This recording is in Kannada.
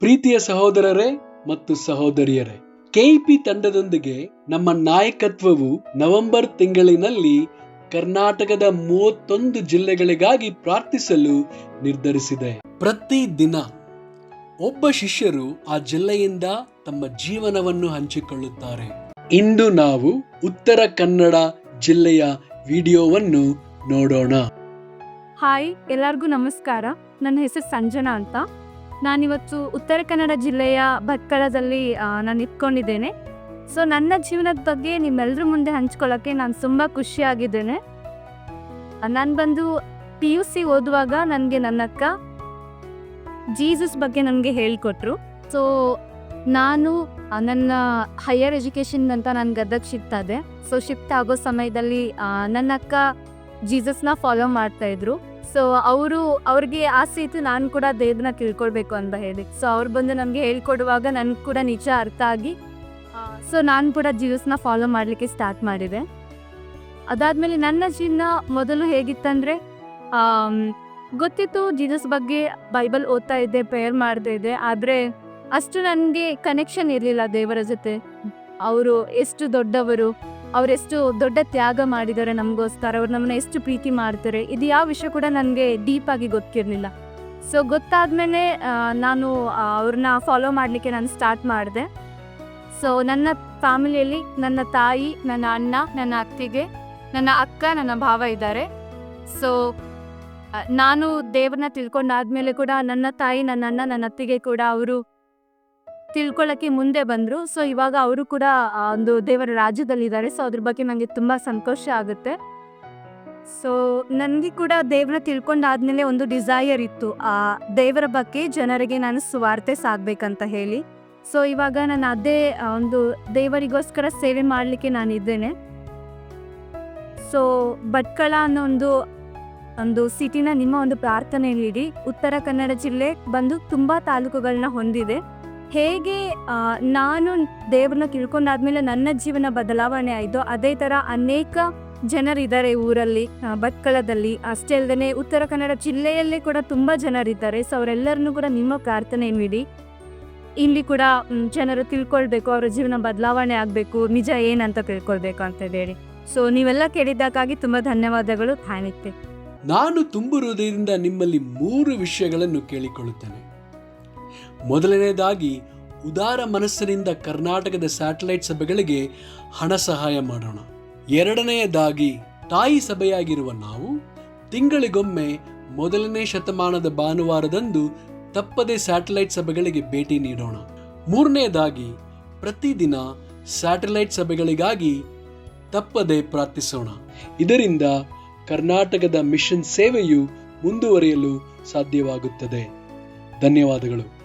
ಪ್ರೀತಿಯ ಸಹೋದರರೇ ಮತ್ತು ಸಹೋದರಿಯರೇ, ಕೆಇಪಿ ತಂಡದೊಂದಿಗೆ ನಮ್ಮ ನಾಯಕತ್ವವು ನವೆಂಬರ್ ತಿಂಗಳಿನಲ್ಲಿ ಕರ್ನಾಟಕದ ಮೂವತ್ತೊಂದು ಜಿಲ್ಲೆಗಳಿಗಾಗಿ ಪ್ರಾರ್ಥಿಸಲು ನಿರ್ಧರಿಸಿದೆ. ಪ್ರತಿ ದಿನ ಒಬ್ಬ ಶಿಷ್ಯರು ಆ ಜಿಲ್ಲೆಯಿಂದ ತಮ್ಮ ಜೀವನವನ್ನು ಹಂಚಿಕೊಳ್ಳುತ್ತಾರೆ. ಇಂದು ನಾವು ಉತ್ತರ ಕನ್ನಡ ಜಿಲ್ಲೆಯ ವಿಡಿಯೋವನ್ನು ನೋಡೋಣ. ಹಾಯ್, ಎಲ್ಲರಿಗೂ ನಮಸ್ಕಾರ. ನನ್ನ ಹೆಸರು ಸಂಜನಾ ಅಂತ. ನಾನಿವತ್ತು ಉತ್ತರ ಕನ್ನಡ ಜಿಲ್ಲೆಯ ಭಟ್ಕಳದಲ್ಲಿ ನಾನು ಇಟ್ಕೊಂಡಿದ್ದೇನೆ. ಸೊ ನನ್ನ ಜೀವನದ ಬಗ್ಗೆ ನಿಮ್ಮೆಲ್ಲರ ಮುಂದೆ ಹಂಚ್ಕೊಳ್ಳೋಕ್ಕೆ ನಾನು ತುಂಬ ಖುಷಿಯಾಗಿದ್ದೇನೆ. ನಾನು ಬಂದು ಪಿ ಯು ಸಿ ಓದುವಾಗ ನನಗೆ ನನ್ನಕ್ಕ ಜೀಸಸ್ ಬಗ್ಗೆ ನನಗೆ ಹೇಳಿಕೊಟ್ರು. ಸೊ ನಾನು ನನ್ನ ಹೈಯರ್ ಎಜುಕೇಷನ್ ಅಂತ ನಾನು ಗದಗ್ ಶಿಫ್ಟ್ ಆದೆ. ಸೊ ಶಿಫ್ಟ್ ಆಗೋ ಸಮಯದಲ್ಲಿ ನನ್ನ ಅಕ್ಕ ಜೀಸಸ್ನ ಫಾಲೋ ಮಾಡ್ತಾ ಇದ್ರು. ಸೊ ಅವರು, ಅವ್ರಿಗೆ ಆಸೆ ಇತ್ತು, ನಾನು ಕೂಡ ದೇವ್ರನ್ನ ತಿಳ್ಕೊಳ್ಬೇಕು ಅಂತ ಹೇಳಿ. ಸೊ ಅವ್ರು ಬಂದು ನಮಗೆ ಹೇಳ್ಕೊಡುವಾಗ ನನಗೆ ಕೂಡ ನಿಜ ಅರ್ಥ ಆಗಿ ಸೊ ನಾನು ಕೂಡ ಜೀವಸ್ನ ಫಾಲೋ ಮಾಡಲಿಕ್ಕೆ ಸ್ಟಾರ್ಟ್ ಮಾಡಿದೆ. ಅದಾದಮೇಲೆ ನನ್ನ ಜೀವನ ಮೊದಲು ಹೇಗಿತ್ತಂದರೆ ಗೊತ್ತಿತ್ತು ಜೀಸಸ್ ಬಗ್ಗೆ ಬೈಬಲ್ ಓದ್ತಾ ಇದ್ದೆ ಪ್ರೇಯರ್ ಮಾಡ್ತಾ ಇದ್ದೆ, ಆದರೆ ಅಷ್ಟು ನನಗೆ ಕನೆಕ್ಷನ್ ಇರಲಿಲ್ಲ ದೇವರ ಜೊತೆ. ಅವರು ಎಷ್ಟು ದೊಡ್ಡವರು ಅವರೆಷ್ಟು ದೊಡ್ಡ ತ್ಯಾಗ ಮಾಡಿದ್ದಾರೆ ನಮಗೋಸ್ಕರ, ಅವ್ರು ನಮ್ಮನ್ನ ಎಷ್ಟು ಪ್ರೀತಿ ಮಾಡ್ತಾರೆ, ಇದು ಯಾವ ವಿಷಯ ಕೂಡ ನನಗೆ ಡೀಪ್ ಆಗಿ ಗೊತ್ತಿರಲಿಲ್ಲ. ಸೊ ಗೊತ್ತಾದ್ಮೇಲೆ ನಾನು ಅವ್ರನ್ನ ಫಾಲೋ ಮಾಡಲಿಕ್ಕೆ ನಾನು ಸ್ಟಾರ್ಟ್ ಮಾಡಿದೆ. ಸೊ ನನ್ನ ಫ್ಯಾಮಿಲಿಯಲ್ಲಿ ನನ್ನ ತಾಯಿ, ನನ್ನ ಅಣ್ಣ, ನನ್ನ ಅತ್ತಿಗೆ, ನನ್ನ ಅಕ್ಕ, ನನ್ನ ಭಾವ ಇದ್ದಾರೆ. ಸೊ ನಾನು ದೇವ್ರನ್ನ ತಿಳ್ಕೊಂಡಾದ್ಮೇಲೆ ಕೂಡ ನನ್ನ ತಾಯಿ, ನನ್ನ ಅಣ್ಣ, ನನ್ನ ಅತ್ತಿಗೆ ಕೂಡ ಅವರು ತಿಳ್ಕೊಳ್ಳೋಕ್ಕೆ ಮುಂದೆ ಬಂದರು. ಸೊ ಇವಾಗ ಅವರು ಕೂಡ ಒಂದು ದೇವರ ರಾಜ್ಯದಲ್ಲಿದ್ದಾರೆ. ಸೊ ಅದ್ರ ಬಗ್ಗೆ ನನಗೆ ತುಂಬ ಸಂತೋಷ ಆಗುತ್ತೆ. ಸೊ ನನಗೆ ಕೂಡ ದೇವ್ರನ್ನ ತಿಳ್ಕೊಂಡಾದ್ಮೇಲೆ ಒಂದು ಡಿಸೈರ್ ಇತ್ತು. ಆ, ದೇವರ ಬಗ್ಗೆ ಜನರಿಗೆ ನಾನು ಸುವಾರ್ತೆ ಸಾಗಬೇಕಂತ ಹೇಳಿ. ಸೊ ಇವಾಗ ನಾನು ಅದೇ ಒಂದು ದೇವರಿಗೋಸ್ಕರ ಸೇವೆ ಮಾಡಲಿಕ್ಕೆ ನಾನು ಇದ್ದೇನೆ. ಸೊ ಭಟ್ಕಳ ಅನ್ನೋ ಒಂದು ಒಂದು ಸಿಟಿನ ನಿಮ್ಮ ಒಂದು ಪ್ರಾರ್ಥನೆಯಲ್ಲಿಡಿ. ಉತ್ತರ ಕನ್ನಡ ಜಿಲ್ಲೆ ಬಂದು ತುಂಬ ತಾಲೂಕುಗಳನ್ನ ಹೊಂದಿದೆ. ಹೇಗೆ ನಾನು ದೇವ್ರನ್ನ ತಿಳ್ಕೊಂಡಾದ್ಮೇಲೆ ನನ್ನ ಜೀವನ ಬದಲಾವಣೆ ಆಯಿತು ಅದೇ ಥರ ಅನೇಕ ಜನರಿದ್ದಾರೆ ಊರಲ್ಲಿ ಭಟ್ಕಳದಲ್ಲಿ. ಅಷ್ಟೇ ಅಲ್ಲದೆ ಉತ್ತರ ಕನ್ನಡ ಜಿಲ್ಲೆಯಲ್ಲೇ ಕೂಡ ತುಂಬ ಜನರಿದ್ದಾರೆ. ಸೊ ಅವರೆಲ್ಲರನ್ನೂ ಕೂಡ ನಿಮ್ಮ ಪ್ರಾರ್ಥನೆ ನೀಡಿ. ಇಲ್ಲಿ ಕೂಡ ಜನರು ತಿಳ್ಕೊಳ್ಬೇಕು, ಅವರ ಜೀವನ ಬದಲಾವಣೆ ಆಗಬೇಕು, ನಿಜ ಏನಂತ ತಿಳ್ಕೊಳ್ಬೇಕು ಅಂತ ಹೇಳಿ. ಸೊ ನೀವೆಲ್ಲ ಕೇಳಿದ್ದಕ್ಕಾಗಿ ತುಂಬ ಧನ್ಯವಾದಗಳು. ಥ್ಯಾಂಕ್ ನಾನು ಹೃದಯದಿಂದ ನಿಮ್ಮಲ್ಲಿ ಮೂರು ವಿಷಯಗಳನ್ನು ಕೇಳಿಕೊಳ್ಳುತ್ತೇನೆ. ಮೊದಲನೆಯದಾಗಿ, ಉದಾರ ಮನಸ್ಸಿನಿಂದ ಕರ್ನಾಟಕದ ಸ್ಯಾಟಲೈಟ್ ಸಭೆಗಳಿಗೆ ಹಣ ಸಹಾಯ ಮಾಡೋಣ. ಎರಡನೆಯದಾಗಿ, ತಾಯಿ ಸಭೆಯಾಗಿರುವ ನಾವು, ತಿಂಗಳಿಗೊಮ್ಮೆ ಮೊದಲನೇ ಶತಮಾನದ ಭಾನುವಾರದಂದು ತಪ್ಪದೆ ಸ್ಯಾಟಲೈಟ್ ಸಭೆಗಳಿಗೆ ಭೇಟಿ ನೀಡೋಣ. ಮೂರನೆಯದಾಗಿ, ಪ್ರತಿದಿನ ಸ್ಯಾಟಲೈಟ್ ಸಭೆಗಳಿಗಾಗಿ ತಪ್ಪದೆ ಪ್ರಾರ್ಥಿಸೋಣ. ಇದರಿಂದ ಕರ್ನಾಟಕದ ಮಿಷನ್ ಸೇವೆಯು ಮುಂದುವರಿಯಲು ಸಾಧ್ಯವಾಗುತ್ತದೆ. ಧನ್ಯವಾದಗಳು.